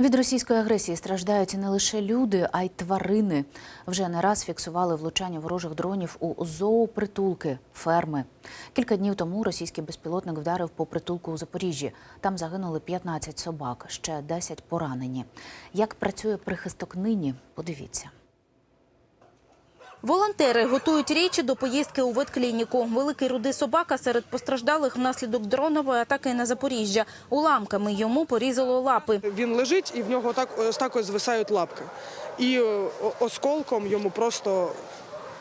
Від російської агресії страждають не лише люди, а й тварини. Вже не раз фіксували влучання ворожих дронів у зоопритулки, ферми. Кілька днів тому російський безпілотник вдарив по притулку у Запоріжжі. Там загинули 15 собак, ще 10 поранені. Як працює прихисток нині? Подивіться. Волонтери готують речі до поїздки у ветклініку. Великий рудий собака серед постраждалих внаслідок дронової атаки на Запоріжжя. Уламками йому порізало лапи. Він лежить і в нього так ось так ось звисають лапки. І осколком йому просто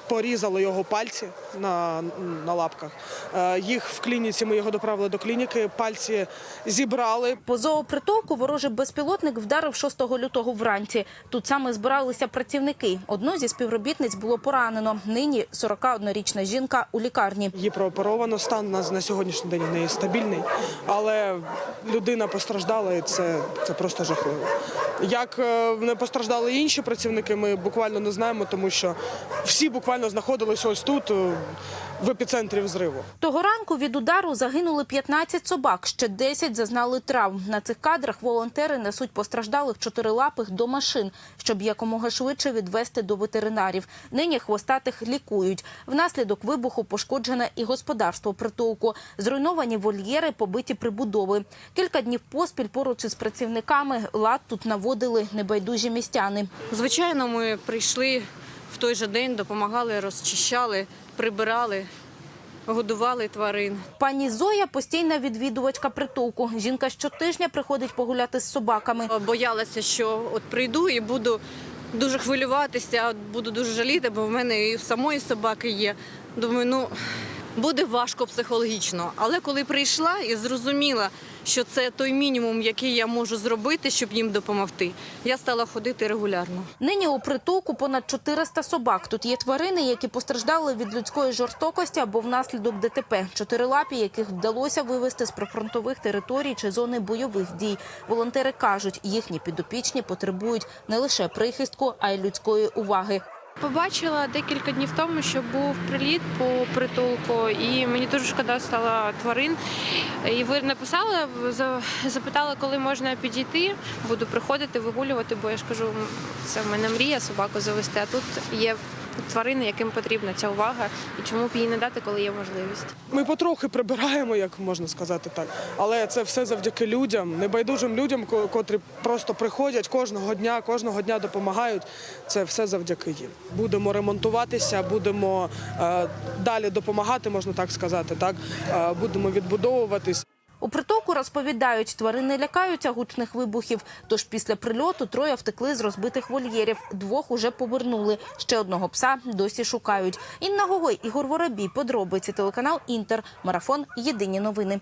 порізало його пальці на, на лапках. Е, Їх в клініці ми його доправили до клініки, пальці зібрали. По зоопритулку ворожий безпілотник вдарив 6 лютого вранці. Тут саме збиралися працівники. Одну зі співробітниць було поранено. Нині 41-річна жінка у лікарні. Її прооперовано, стан на, на сьогоднішній день в неї стабільний, але людина постраждала і це, це просто жахливо. Як е, не постраждали інші працівники, ми буквально не знаємо, тому що всі буквально знаходилися ось тут, е, в епіцентрі взриву. Того ранку від удару загинули 15 собак, ще 10 зазнали травм. На цих кадрах волонтери несуть постраждалих чотирилапих до машин, щоб якомога швидше відвести до ветеринарів. Нині хвостатих лікують. Внаслідок вибуху пошкоджене і господарство притулку. Зруйновані вольєри, побиті прибудови. Кілька днів поспіль поруч із працівниками лад тут наводили небайдужі містяни. Звичайно, ми прийшли той же день, допомагали, розчищали, прибирали, годували тварин. Пані Зоя постійна відвідувачка притулку. Жінка щотижня приходить погуляти з собаками. Боялася, що от прийду і буду дуже хвилюватися, буду дуже жаліти, бо в мене і в самої собаки є. Думаю, ну буде важко психологічно. Але коли прийшла і зрозуміла, що це той мінімум, який я можу зробити, щоб їм допомогти, я стала ходити регулярно. Нині у притулку понад 400 собак. Тут є тварини, які постраждали від людської жорстокості або внаслідок ДТП. Чотирилапі, яких вдалося вивезти з прифронтових територій чи зони бойових дій. Волонтери кажуть, їхні підопічні потребують не лише прихистку, а й людської уваги. Побачила декілька днів тому, що був приліт по притулку, і мені дуже шкода стало тварин. І ви написали, запитали, коли можна підійти. Буду приходити, вигулювати, бо я ж кажу, це в мене мрія собаку завести. А тут є тварини, яким потрібна ця увага, і чому б її не дати, коли є можливість. Ми потрохи прибираємо, як можна сказати так. Але це все завдяки людям, небайдужим людям, котрі просто приходять кожного дня, кожного дня допомагають. Це все завдяки їм. Будемо ремонтуватися, будемо е, далі допомагати, можна так сказати. Так е, будемо відбудовуватись. У притоку розповідають, тварини лякаються гучних вибухів. Тож після прильоту троє втекли з розбитих вольєрів. Двох уже повернули. Ще одного пса досі шукають. Інна Гогой, Ігор Воробій. Подробиці телеканал Інтер. Марафон. Єдині новини.